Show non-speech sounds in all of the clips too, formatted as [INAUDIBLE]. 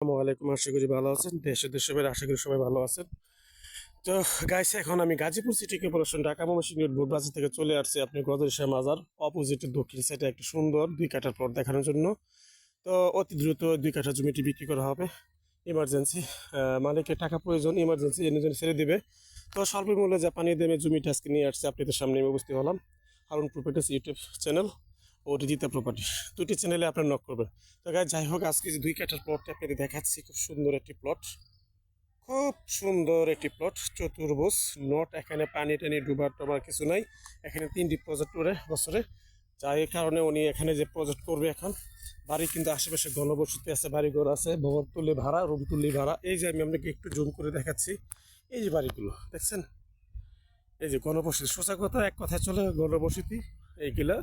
আলাইকুম, আশা করি ভালো আছেন। দেশে দেশে বাইরে আশা করি সবাই ভালো আছেন। তো গাইছে এখন আমি Gazipur city corporation Dhaka Mymensingh road বাজার থেকে চলে আসছি আপনি গদর শাহ মাজার অপোজিট দক্ষিণ সাইডে একটা সুন্দর দুই কাঠার প্লট দেখানোর জন্য। তো, অতি দ্রুত দুই কাঠা জমিটি বিক্রি করা হবে। ইমার্জেন্সি মালিকের টাকা প্রয়োজন ইমার্জেন্সি এনে ছেড়ে দেবে। তো স্বল্প মূল্যে জাপানি দেমে জমিটা আজকে নিয়ে আসছে। আপনাদের সামনে আমি উপস্থিত হলাম। হারুন প্রপার্টিস ইউটিউব চ্যানেল ও রিজিতা প্রপার্টি দুটি চ্যানেলে আপনার নক করবেন তো গাছ যাই হোক, আজকে যে দুই কাঠার প্লটটা আপনাদের দেখাচ্ছি, খুব সুন্দর একটি প্লট খুব সুন্দর একটি প্লট চতুর্ভুজ নট এখানে পানি টানি ডুবার টবার কিছু নাই। এখানে তিনটি প্রজেক্ট করে বছরে। যাই কারণে উনি এখানে যে প্রজেক্ট করবে এখন, বাড়ি কিন্তু আশেপাশে ঘনবসতি আছে, বাড়িঘর আছে ভবন তুলি ভাড়া রুম তুলি ভাড়া। এই যে আমি আপনাকে একটু জুম করে দেখাচ্ছি, এই যে বাড়িগুলো, দেখছেন? এই যে ঘনবসতি, সোজা কথা, এক কথায় চলে, ঘনবসতি, এইগুলা।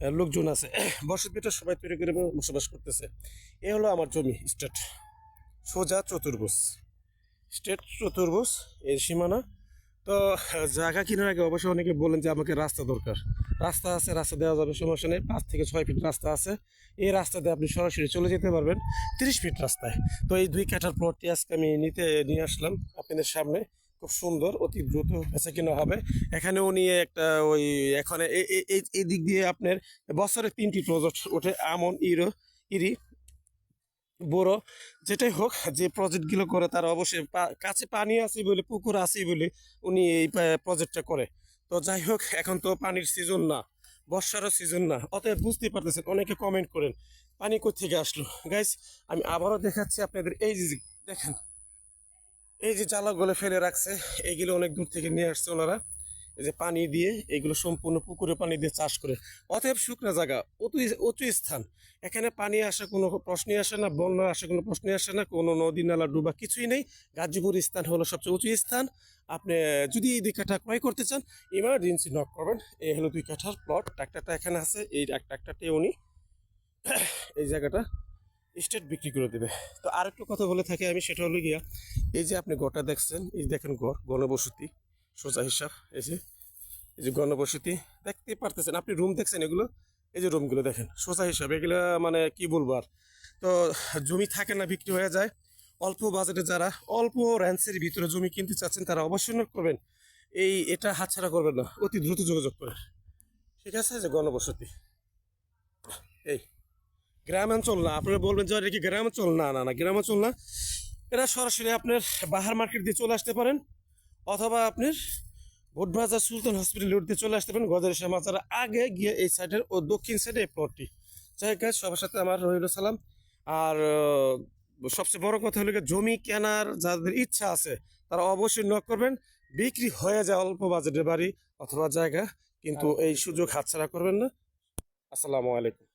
লোকজন আছে। [CLEARS THROAT] বসতিটা সবাই তৈরি করে বসবাস করতেছে। এ হলো আমার জমি, স্টেট। সোজা চতুর্ভুজ। স্টেট চতুর্ভুজ এই সীমানা। তো জায়গা কেনার আগে অবশ্যই অনেকে বলেন যে আমাকে রাস্তা দরকার। রাস্তা আছে, রাস্তা দেওয়া যাবে, সমস্যা নেই। পাঁচ থেকে ছয় ফিট রাস্তা আছে। এই রাস্তাতে আপনি সরাসরি চলে যেতে পারবেন। তিরিশ ফিট রাস্তায়। তো এই দুই কাঠার প্লটটি আজকে আমি নিতে, নিয়ে আসলাম আপনাদের সামনে। খুব সুন্দর, অতি দ্রুত বেচা কিনা হবে। এখানে উনি একটা ওই এখানে এই- দিক দিয়ে আপনার বছরে তিনটি প্রজেক্ট ওঠে, আমন, ইরো, ইরি বড় যেটাই হোক, যে প্রজেক্টগুলো করে তার অবশ্যই কাছে পানি আছে বলে, পুকুর আছে বলে উনি এই প্রজেক্টটা করে। তো যাই হোক, এখন তো পানির সিজন না, বর্ষারও সিজন না। অতএব বুঝতে পারতেছেন, অনেকে কমেন্ট করেন, পানি থেকে আসলো? গাইস আমি আবারও দেখাচ্ছি আপনাদের, এই দেখেন। এই যে জ্বালাগুলো ফেলে রাখছে এইগুলো অনেক দূর থেকে নিয়ে আসছে ওনারা। এই যে পানি দিয়ে এগুলো সম্পূর্ণ পুকুরে পানি দিয়ে চাষ করে। অতএব শুকনো জায়গা উঁচু উঁচু স্থান। এখানে পানি আসা কোনো প্রশ্নই আসে না, বন্যা আসা কোনো প্রশ্নই আসে না, কোনো নদী, নালা, ডুবা কিছুই নেই। গাজীপুর স্থান হলো সবচেয়ে উঁচু স্থান। আপনি যদি এই দুই কাঠা ক্রয় করতে চান ইমার্জেন্সি নক করবেন। এই হলো দুই কাঠার প্লট ট্রাক্টারটা এখানে আছে, এই ট্রাক্টারটা উনি এই জায়গাটা স্টেট বিক্রি করে দেবে। তো আরেকটু কথা বলে থাকি আমি, সেটা হলো গিয়া, এই যে আপনি গড়টা দেখছেন, এই দেখেন গড়, গণবসতি, সোজা হিসাব, এই যে এই যে গণবসতি, দেখতে পারতেছেন, আপনি রুম দেখছেন এগুলো? এই যে রুমগুলো দেখেন, সোজা হিসাব, এগুলো মানে কি বলব আর? তো জমি থাকে না, বিক্রি হয়ে যায়, অল্প বাজেটে যারা, অল্প র্যান্সের ভিতরে জমি কিনতে চাচ্ছেন, তারা অবশ্যই করবেন, এই এটা হাতছাড়া করবেন না, অতি দ্রুত যোগাযোগ করেন। ঠিক আছে যে গণবসতি, এই গ্রামাঞ্চল না আপনারা বলবেন যে এটা কি গ্রামাঞ্চল? না না না গ্রামাঞ্চল না। এটা সরাসরি আপনার বাহার মার্কেট দিয়ে চলে আসতে পারেন অথবা আপনার ভোটবাজার সুলতান হসপিটাল রোড দিয়ে চলে আসতে পারেন গদের সমাচার আগে গিয়ে এই সাইডের ও দক্ষিণ সাইডে এই প্লটটি যাই guys, সবার সাথে আমার রহিল সালাম। আর সবচেয়ে বড় কথা হলো জমি কেনার যাদের ইচ্ছা আছে তারা অবশ্যই নক করবেন। বিক্রি হয়ে যায় অল্প বাজেটের বাড়ি অথবা জায়গা কিন্তু এই সুযোগ হাতছাড়া করবেন না। আসসালামু আলাইকুম।